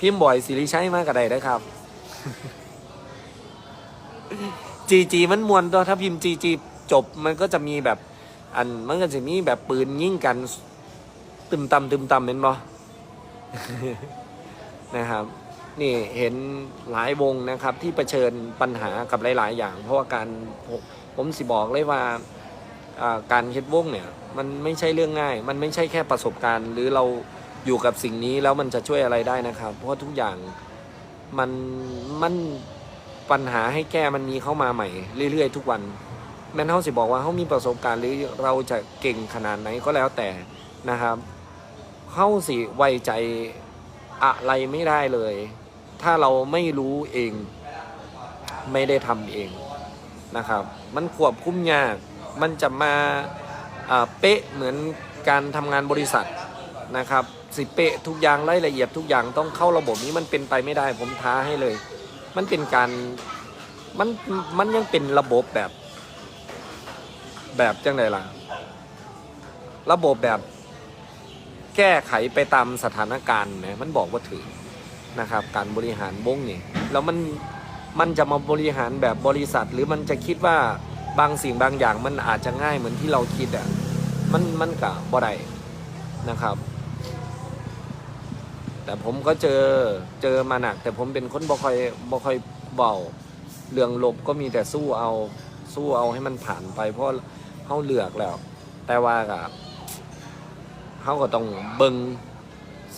พิมพ์บ่อยสิริชัยมากกระไดนะครับ จีจีมันมวนตัวถ้าพิมพ์จีจีจบมันก็จะมีแบบ อันมันก็จะมีแบบปืนยิงกัน ตึมตำตึมตำเป็นบ่นะครับ นี่เห็นหลายวงนะครับ ที่เผชิญปัญหากับหลาย ๆ อย่าง เพราะว่าการผมสิบอกเลยว่าอ่าการเฮ็ดวงเนี่ย มันไม่ใช่เรื่องง่าย มันไม่ใช่แค่ประสบการณ์ หรือเรา อยู่กับสิ่งนี้แล้วมันจะช่วยอะไรได้นะครับ เพราะทุกอย่างมันมันปัญหาให้แก้มันมีเข้ามาใหม่เรื่อย ๆ ทุกวันแม้นเขาสิบอกว่าเขามีประสบการณ์หรือเราจะเก่งขนาดไหนก็แล้วแต่นะครับเขาสิไว้ใจอะไรไม่ได้เลย ถ้าเราไม่รู้เอง ไม่ได้ทำเองนะครับ มันควบคุมยาก มันจะมาอ่าเป๊ะเหมือนการทำงานบริษัทนะครับ สิเปะทุกอย่างรายละเอียดทุกอย่างต้องเข้าระบบนี้มันเป็นไปไม่ได้ผมท้าให้เลย มันเป็นการมันมันยังเป็นระบบแบบ แบบจังไดล่ะ ระบบแบบ แก้ไขไปตามสถานการณ์นะมันบอกว่าถึงนะครับ การบริหารวงนี่แล้วมันมันจะมาบริหารแบบบริษัท หรือมันจะคิดว่าบางสิ่งบางอย่างมันอาจจะง่ายเหมือนที่เราคิดอะมันมันกะบ่ได้นะครับ แต่ผมก็เจอเจอมาหนัก แต่ผมเป็นคนบ่ค่อยบ่ค่อยเบาเรื่องลบก็มีแต่สู้เอาสู้เอาให้มันผ่านไป เพราะเขาเลือกแล้ว แต่ว่ากับเขาก็ต้องเบิง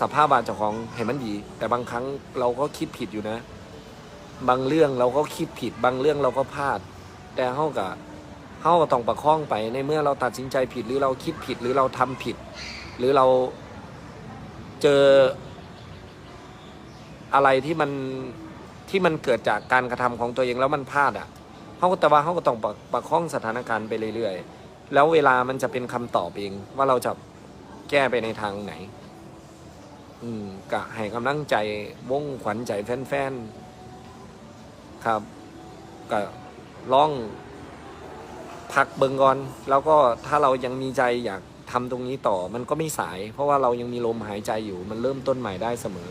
สภาพบาดเจ้าของให้มันดี แต่บางครั้งเราก็คิดผิดอยู่นะ บางเรื่องเราก็คิดผิด บางเรื่องเราก็พลาด แต่เขากับเขาก็ต้องประคองไปในเมื่อเราตัดสินใจผิดหรือเราคิดผิดหรือเราทำผิด หรือเราเจอ อะไรที่มันที่มันเกิดจากการกระทำของตัวเองแล้วมันพลาดอะเขาก็แต่ว่าเขาก็ต้องประประคองสถานการณ์ไปเรื่อยๆ แล้วเวลามันจะเป็นคำตอบเองว่าเราจะแก้ไปในทางไหน อืมกะให้กำลังใจวงขวัญใจแฟนๆ ครับก็ล่องพักเบิงก่อน แล้วก็ถ้าเรายังมีใจอยากทำตรงนี้ต่อ มันก็ไม่สาย เพราะว่าเรายังมีลมหายใจอยู่ มันเริ่มต้นใหม่ได้เสมอ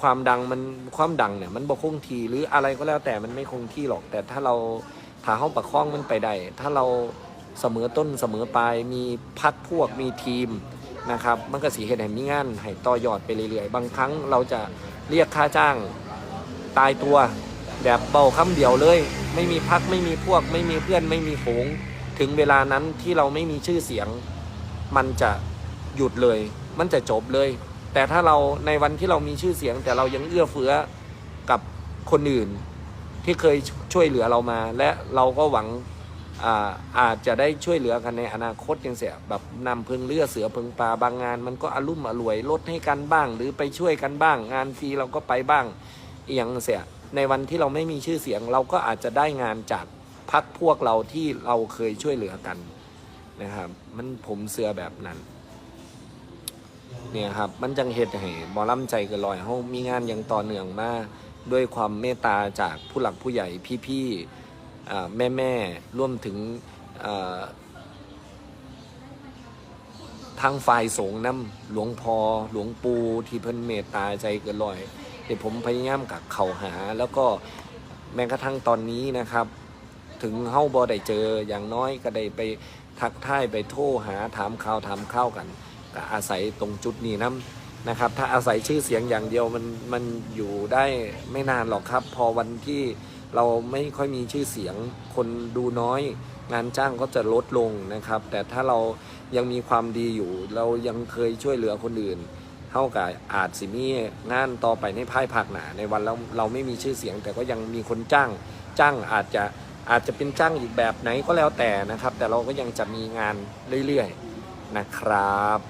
ความดังมันความดังเนี่ยมันบ่คงทีหรืออะไรก็แล้วแต่มันไม่คงที่หรอก แต่ถ้าเราถ้าเฮาประคองมันไปได้ถ้าเราเสมอต้นเสมอปลายมีพักพวกมีทีมนะครับ มันก็สีเห็นให้มีงานให้ต่อยอดไปเรื่อยๆ บางครั้งเราจะเรียกค่าจ้างตายตัวแบบเบาคำเดียวเลย ไม่มีพักไม่มีพวก ไม่มีเพื่อนไม่มีฝูงถึงเวลานั้นที่เราไม่มีชื่อเสียง มันจะหยุดเลย มันจะจบเลย แต่ถ้าเราในวันที่เรามีชื่อเสียง แต่เรายังเอื้อเฟื้อกับคนอื่น ที่เคยช่วยเหลือเรามา และเราก็หวังอาอาจจะได้ช่วยเหลือกันในอนาคตยังเสียแบบนำพึงเลือเสือพึงปลาบางงาน มันก็อารมุ่มอรวยลดให้กันบ้าง หรือไปช่วยกันบ้าง งานฟรีเราก็ไปบ้างอย่างเสียในวันที่เราไม่มีชื่อเสียง เราก็อาจจะได้งานจากพักพวกเราที่เราเคยช่วยเหลือกันนะครับ มันผมเสือแบบนั้น เนี่ยครับมันจังเฮ็ดให้บอล่ำใจเกันลอยเฮามีงานอย่างต่อเนื่องมาด้วยความเมตตาจากผู้หลักผู้ใหญ่พี่ๆแม่แม่ร่วมถึงทางฝ่ายสงฆ์น้ำหลวงพอหลวงปูที่เพิ่นเมตตาใจเกินลอยเดี๋ยวผมพยายามกับเข่าหา แล้วก็แม้กระทั่งตอนนี้นะครับ ถึงเฮาบ่ได้เจออย่างน้อยก็ได้ไปทักทายไปโทรหาถามข่าวถามข้าวกัน ก็อาศัยตรงจุดนี้นะนะครับ ถ้าอาศัยชื่อเสียงอย่างเดียวมันมันอยู่ได้ไม่นานหรอกครับ พอวันที่เราไม่ค่อยมีชื่อเสียง คนดูน้อย งานจ้างก็จะลดลงนะครับ แต่ถ้าเรายังมีความดีอยู่ เรายังเคยช่วยเหลือคนอื่นเท่ากับอาจสิมีงานต่อไปในภายภาคหนาในวันเราเราไม่มีชื่อเสียง แต่ก็ยังมีคนจ้างจ้างอาจจะอาจจะเป็นจ้างอีกแบบไหนก็แล้วแต่นะครับ แต่เราก็ยังจะมีงานเรื่อยๆนะครับ